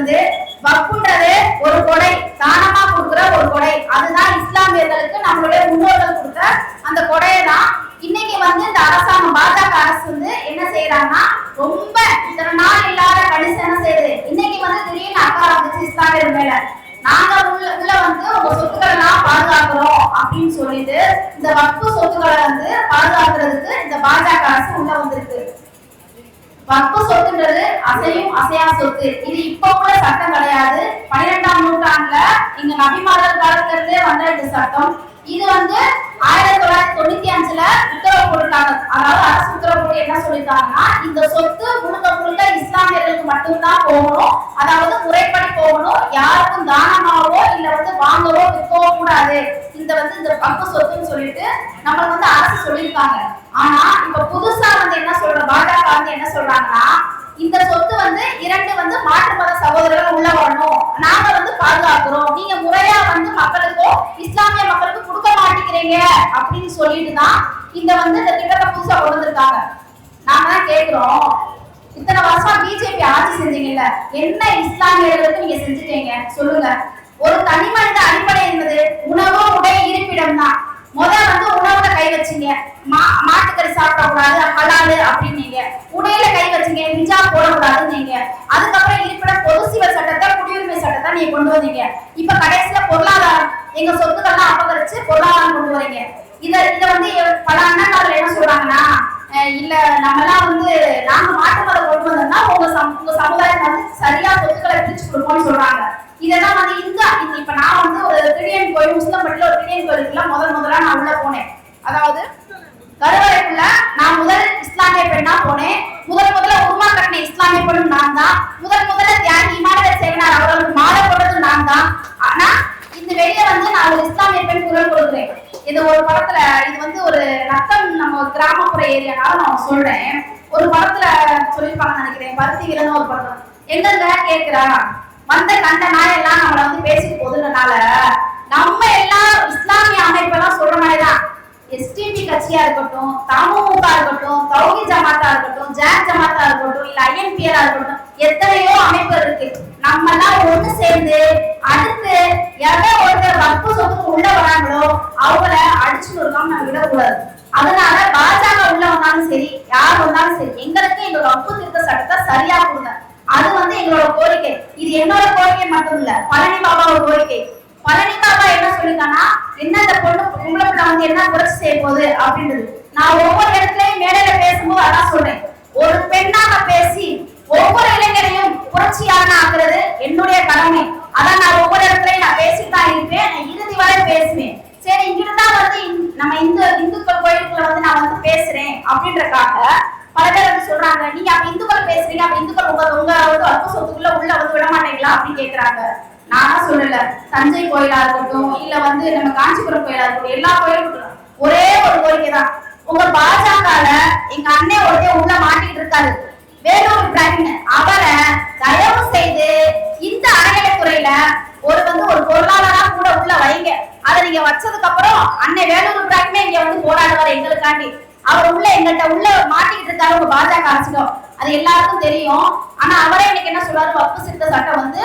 வந்து வக்குன்றது ஒரு கொடை தானமா கொடுக்குற ஒரு கொடை. அதுதான் இஸ்லாமியர்களுக்கு நம்மளுடைய முன்னோர்கள் கொடுத்த அந்த கொடையை தான் இன்னைக்கு வந்து இந்த அரசாங்கம் பாஜக அரசு வந்து என்ன செய்யறாங்கன்னா ரொம்ப இத்தனை நாள் இல்லாத கணிசம் என்ன செய்யுது? இன்னைக்கு வந்து திடீர்னு அக்கா வந்துச்சு இஸ்லாமியர் மேல. நாங்க உள்ள உள்ள வந்து உங்க சொத்துக்களை நான் பாதுகாக்கிறோம் அப்படின்னு சொல்லிட்டு இந்த வக்பு சொத்துக்களை வந்து பாதுகாக்கிறதுக்கு இந்த பாஜக அரசு உள்ள வந்திருக்கு. வக்பு சொத்துன்றது அசையும் அசையா சொத்து. இது இப்ப கூட சட்டம் கிடையாது. பன்னிரெண்டாம் நூற்றாண்டுல இங்க நபிமாதர் காலத்துல இருந்தே வந்த இந்த சட்டம். இது வந்து ஆயிரத்தி தொள்ளாயிரத்தி தொண்ணூத்தி அஞ்சுல உத்தரவு போட்டுட்டாங்க அதாவது அரசு உத்தரவு போட்டு என்ன சொல்லிட்டாங்கன்னா இந்த சொத்து முழுக்க முழுக்க இஸ்லாமியர்களுக்கு மட்டும்தான் போகணும். அதாவது முறைப்படி போகணும். யாருக்கும் தானமா இல்ல வந்து வாங்கவோ விற்கவோ கூடாது இந்த வந்து இந்த பங்கு சொத்துன்னு சொல்லிட்டு நம்மளுக்கு வந்து அரசு சொல்லியிருக்காங்க. ஆனா இப்ப புதுசா வந்து என்ன சொல்ற பாஜக வந்து என்ன சொல்றாங்கன்னா இந்த சொத்து வந்து இரண்டு வந்து மாற்று மத சகோதரர்கள் உள்ள வரணும். நாங்க வந்து பாதுகாக்கிறோம். நீங்க முறையா வந்து மக்களுக்கும் இஸ்லாமிய மக்களுக்கு கொடுக்க மாட்டேங்கிறீங்க அப்படின்னு சொல்லிட்டு தான் இந்த வந்து இந்த திட்டத்தை புதுசா கொண்டு வந்திருக்காங்க. நாங்க தான் கேட்கிறோம் இத்தனை வருஷம் பிஜேபி ஆட்சி செஞ்சீங்கல்ல என்ன இஸ்லாமியர்களுக்கு நீங்க செஞ்சுட்டீங்க? சொல்லுங்க. ஒரு தனி மனித அடிப்படை என்பது உணவு உடை இருப்பிடம் தான். முத வந்து உணவுல கை வச்சீங்க. மா மாட்டுக்கறி சாப்பிடக்கூடாது ஹலாலு அப்படின்னீங்க. உடையில கை வச்சீங்க ஹிஜாப் போடக்கூடாதுன்னு நீங்க. அதுக்கப்புறம் இருப்பிடம் பொது சிவ சட்டத்தை குடியுரிமை சட்டத்தை நீங்க கொண்டு வந்தீங்க. இப்ப கடைசியில பொருளாதாரம் எங்க சொத்துக்கள்லாம் அபகரிச்சு பொருளாதாரம் கொண்டு வரீங்க இத இத வந்து பல அண்ணன் என்ன சொல்றாங்கன்னா இல்ல நம்மலாம் வந்து நாங்க மாட்டு மதம் கொண்டு வந்தோம்னா உங்க உங்க சமுதாயம் வந்து சரியா சொத்துக்களை பிரிச்சு கொடுப்போம்னு சொல்றாங்க. இதெல்லாம் வந்து இங்க இந்த- இப்ப நான் வந்து ஒரு திடீர்னு கோயில் முஸ்லம்பட்டில ஒரு திடீர்னு கோயிலுக்குள்ள முதல் முதலா நான் உள்ள போனேன். அதாவது கருவறைக்குள்ள நான் முதல் இஸ்லாமிய பெண்ணா போனேன். முதல் முதல்ல உருமா கட்டின இஸ்லாமிய பெண்ணும் நான் தான். முதல் முதல்ல தியாகி இமானவர் சேவனார் அவர்களுக்கு மாலை போடுறது நான் தான். ஆனா இந்த வெளியே வந்து நான் ஒரு இஸ்லாமிய பெண் குரல் கொடுக்குறேன். இது ஒரு படத்துல இது வந்து ஒரு ரத்தம் நம்ம ஒரு கிராமப்புற ஏரியானால நான் சொல்றேன். ஒரு படத்துல சொல்லியிருப்பாங்க நினைக்கிறேன். பருத்தி வீரன் ஒரு படம். எங்கங்க கேக்குறா? வந்த கண்ட நாயெல்லாம் நம்மள வந்து பேசிட்டு போகுதுன்றனால நம்ம எல்லாம் இஸ்லாமிய அமைப்பெல்லாம் சொல்ற மாதிரிதான். எஸ்டிபி கட்சியா இருக்கட்டும் தமுக இருக்கட்டும் தௌகி ஜமாத்தா இருக்கட்டும் ஜாக் ஜமாத்தா இருக்கட்டும் இல்ல ஐஎன்பிஆரா இருக்கட்டும் எத்தனையோ அமைப்பு இருக்கு. நம்ம எல்லாம் ஒண்ணு சேர்ந்து அடுத்து எதை ஒருத்தர் வற்பு சொத்துக்கு உள்ள வராங்களோ நொறுக்காம அதனால பாஜக உள்ள வந்தாலும் சரி யார் வந்தாலும் சரி எங்களுக்கு எங்களோட அப்பு திருத்த சட்டத்தை சரியா கொடுங்க. அது வந்து எங்களோட கோரிக்கை. இது என்னோட கோரிக்கை மட்டும் இல்ல பழனி பாபாவோட கோரிக்கை. பழனி பாபா என்ன சொல்லிருக்கானா என்ன இந்த பொண்ணு பொம்பளை பிள்ளை வந்து என்ன புரட்சி செய்ய போகுது? அப்படின்றது. நான் ஒவ்வொரு இடத்துலயும் மேடையில பேசும்போது அதான் சொல்றேன். ஒரு பெண்ணாக பேசி ஒவ்வொரு இளைஞரையும் புரட்சியான ஆக்குறது என்னுடைய கடமை. அதான் நான் ஒவ்வொரு இடத்துலயும் நான் பேசிட்டு தான் இருப்பேன். நான் இறுதி வரை பேசுவேன். சரி இங்கிருந்தா வந்து நம்ம இந்து இந்துக்கள் கோயிலுக்குள்ள வந்து நான் வந்து பேசுறேன் அப்படின்றக்காக பல பேர் வந்து சொல்றாங்க. நீங்க அப்ப இந்துக்கள் பேசுறீங்க. அப்ப இந்துக்கள் உங்க உங்க வந்து அற்ப சொத்துக்குள்ள உள்ள வந்து விட மாட்டீங்களா அப்படின்னு கேக்குறாங்க. நானும் சொல்லல. தஞ்சை கோயிலா இருக்கட்டும் இல்ல வந்து நம்ம காஞ்சிபுரம் கோயிலா இருக்கட்டும் எல்லா கோயிலும் ஒரே ஒரு கோரிக்கை தான். உங்க பாஜகல எங்க அண்ணே ஒருத்தே உள்ள மாட்டிட்டு இருக்காரு. வேலூர் பிரவீன் அவரை தயவு செய்து இந்த அறநிலைத்துறையில ஒரு வந்து ஒரு பொருளாளரா கூட உள்ள வைங்க. அதை நீங்க வச்சதுக்கு அப்புறம் அண்ணன் வேலூர் இப்ராஹிமே இங்க வந்து போராடுவார் எங்களுக்காண்டி. அவர் உள்ள எங்கள்கிட்ட உள்ள மாட்டிக்கிட்டு இருக்காரு உங்க பாஜக அரசிடம். அது எல்லாருக்கும் தெரியும். ஆனா அவரே இன்னைக்கு என்ன சொல்றாரு? வப்பு சித்த சட்டம் வந்து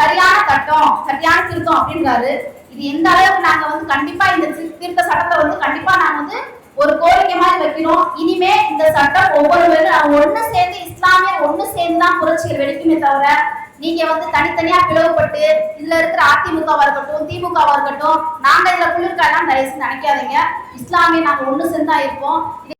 சரியான சட்டம் சரியான திருத்தம் அப்படின்றாரு. இது எந்த அளவுக்கு நாங்க வந்து கண்டிப்பா இந்த திருத்த சட்டத்தை வந்து கண்டிப்பா நாங்க வந்து ஒரு கோரிக்கை மாதிரி வைக்கிறோம். இனிமே இந்த சட்டம் ஒவ்வொருவரும் நாங்க ஒண்ணு சேர்ந்து இஸ்லாமியர் ஒண்ணு சேர்ந்து தான் புரட்சிகள் வெடிக்குமே தவிர நீங்க வந்து தனித்தனியா பிளவுபட்டு இதுல இருக்கிற அதிமுகவா இருக்கட்டும் திமுகவா இருக்கட்டும் நாங்க இதுல குளிர்காலாம் தயவுசு நினைக்காதீங்க. இஸ்லாமிய நாங்க ஒண்ணு சேர்ந்து இருப்போம்.